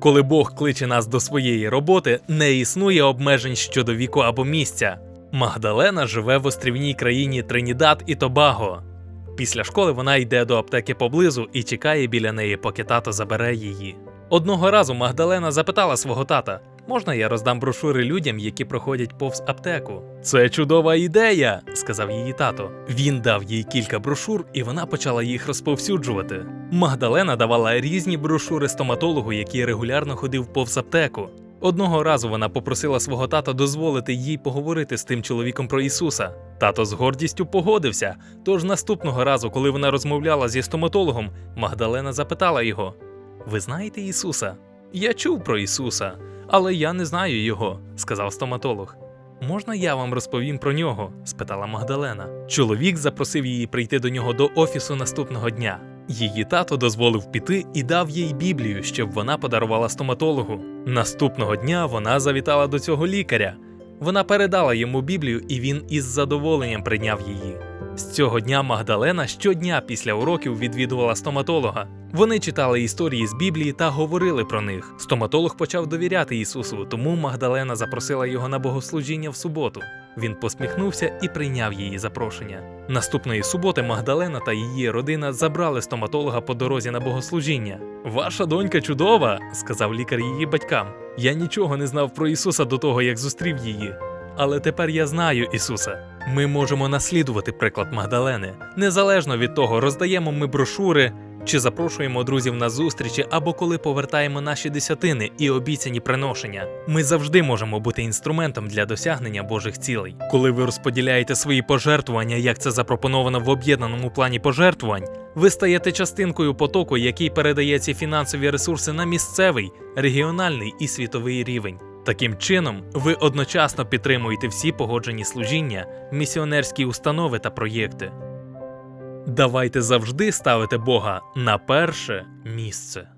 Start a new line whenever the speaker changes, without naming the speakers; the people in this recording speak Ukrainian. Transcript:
Коли Бог кличе нас до своєї роботи, не існує обмежень щодо віку або місця. Магдалена живе в острівній країні Тринідад і Тобаго. Після школи вона йде до аптеки поблизу і чекає біля неї, поки тато забере її. Одного разу Магдалена запитала свого тата: можна я роздам брошури людям, які проходять повз аптеку? Це чудова ідея, сказав її тато. Він дав їй кілька брошур, і вона почала їх розповсюджувати. Магдалена давала різні брошури стоматологу, який регулярно ходив повз аптеку. Одного разу вона попросила свого тата дозволити їй поговорити з тим чоловіком про Ісуса. Тато з гордістю погодився. Тож наступного разу, коли вона розмовляла зі стоматологом, Магдалена запитала його: Ви знаєте Ісуса? Я чув про Ісуса, але я не знаю його, сказав стоматолог. Можна я вам розповім про нього? спитала Магдалена. Чоловік запросив її прийти до нього до офісу наступного дня. Її тато дозволив піти і дав їй Біблію, щоб вона подарувала стоматологу. Наступного дня вона завітала до цього лікаря. Вона передала йому Біблію, і він із задоволенням прийняв її. З цього дня Магдалена щодня після уроків відвідувала стоматолога. Вони читали історії з Біблії та говорили про них. Стоматолог почав довіряти Ісусу, тому Магдалена запросила його на богослужіння в суботу. Він посміхнувся і прийняв її запрошення. Наступної суботи Магдалена та її родина забрали стоматолога по дорозі на богослужіння. Ваша донька чудова, сказав лікар її батькам. Я нічого не знав про Ісуса до того, як зустрів її. Але тепер я знаю Ісуса. Ми можемо наслідувати приклад Магдалени. Незалежно від того, роздаємо ми брошури чи запрошуємо друзів на зустрічі, або коли повертаємо наші десятини і обіцяні приношення. Ми завжди можемо бути інструментом для досягнення Божих цілей. Коли ви розподіляєте свої пожертвування, як це запропоновано в об'єднаному плані пожертвувань, ви стаєте частинкою потоку, який передає ці фінансові ресурси на місцевий, регіональний і світовий рівень. Таким чином, ви одночасно підтримуєте всі погоджені служіння, місіонерські установи та проєкти. Давайте завжди ставити Бога на перше місце.